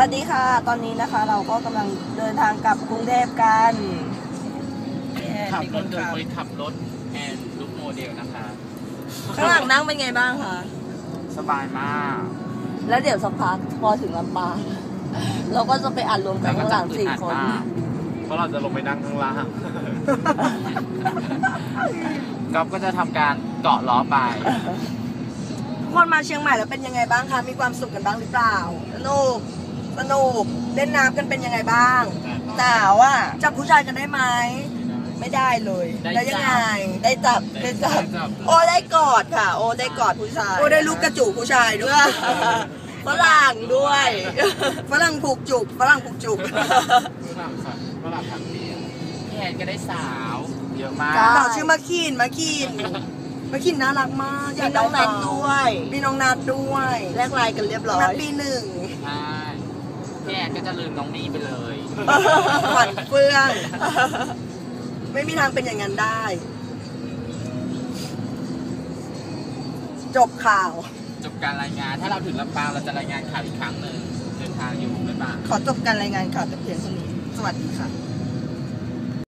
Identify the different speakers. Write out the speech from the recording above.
Speaker 1: สวัสดีค่ะ ตอนนี้นะคะเราก็กำลังเดินทางกลับกรุงเทพกัน
Speaker 2: ขับรถโดย
Speaker 1: ขับ
Speaker 2: คนขับรถแอนลุกโมเดลนะคะ
Speaker 1: ข้างหลังนั่งเป็นไงบ้างคะ
Speaker 2: สบายมาก
Speaker 1: แล้วเดี๋ยวสักพักพอถึงลำปางเราก็จะไปอัดรวมกันข้างหลังสี่คน
Speaker 2: เพราะเราจะลงไปนั่งข้างล่างก๊อฟก็จะทำการเกาะล้อไป
Speaker 1: ทุกคนมาเชียงใหม่แล้วเป็นยังไงบ้างคะ มีความสุขกันบ้างหรือเปล่าสนุก สนุกเล่นน้ำกันเป็นยังไงบ้างหนาวอะจับผู้ชายกันได้ไหมไม่ได้เลย
Speaker 2: ได้
Speaker 1: แล้วยังไง
Speaker 2: จับ
Speaker 1: ได้จับได้จับ
Speaker 2: จับ
Speaker 1: โอ้ได้กอดค่ะ โอ้ได้กอดผู้ชาย โอ้ได้ลูกกระจุกผู้ชายด้วยฝรั่งด้วยฝรั่งผูกจุกฝรั่งผูกจุก
Speaker 2: ฝรั่งสัตว์ฝรั่งผักเดียวพี่แอนก็ได้สาวเยอะมาก
Speaker 1: จ้า
Speaker 3: เราชื่อมาคินมาคินมาคินน่ารักมากยาก
Speaker 1: มีน้อง
Speaker 3: ได้
Speaker 1: นัดด้วย
Speaker 3: มีน้องนัดด้วย
Speaker 1: แลกไลน์กันเรียบร้อ
Speaker 3: นัด
Speaker 1: ย
Speaker 3: ปีหนึ่ง
Speaker 2: ใช่พี่แอ นก็จะลืมน้องมีไปเลย
Speaker 3: ขวัญเฟื่อง ไม่มีทางเป็นอย่างนั้นได้ จบข่าว
Speaker 2: จบการรายงาน ถ้าเราถึงลำปางเราจะรายงานข่าวอีกครั้งหนึ่งเดินทางอยู่บ๊ายบาย
Speaker 3: ขอจบการรายงานข่าวแต่เพียงเท่านี้ สวัสดีค่ะ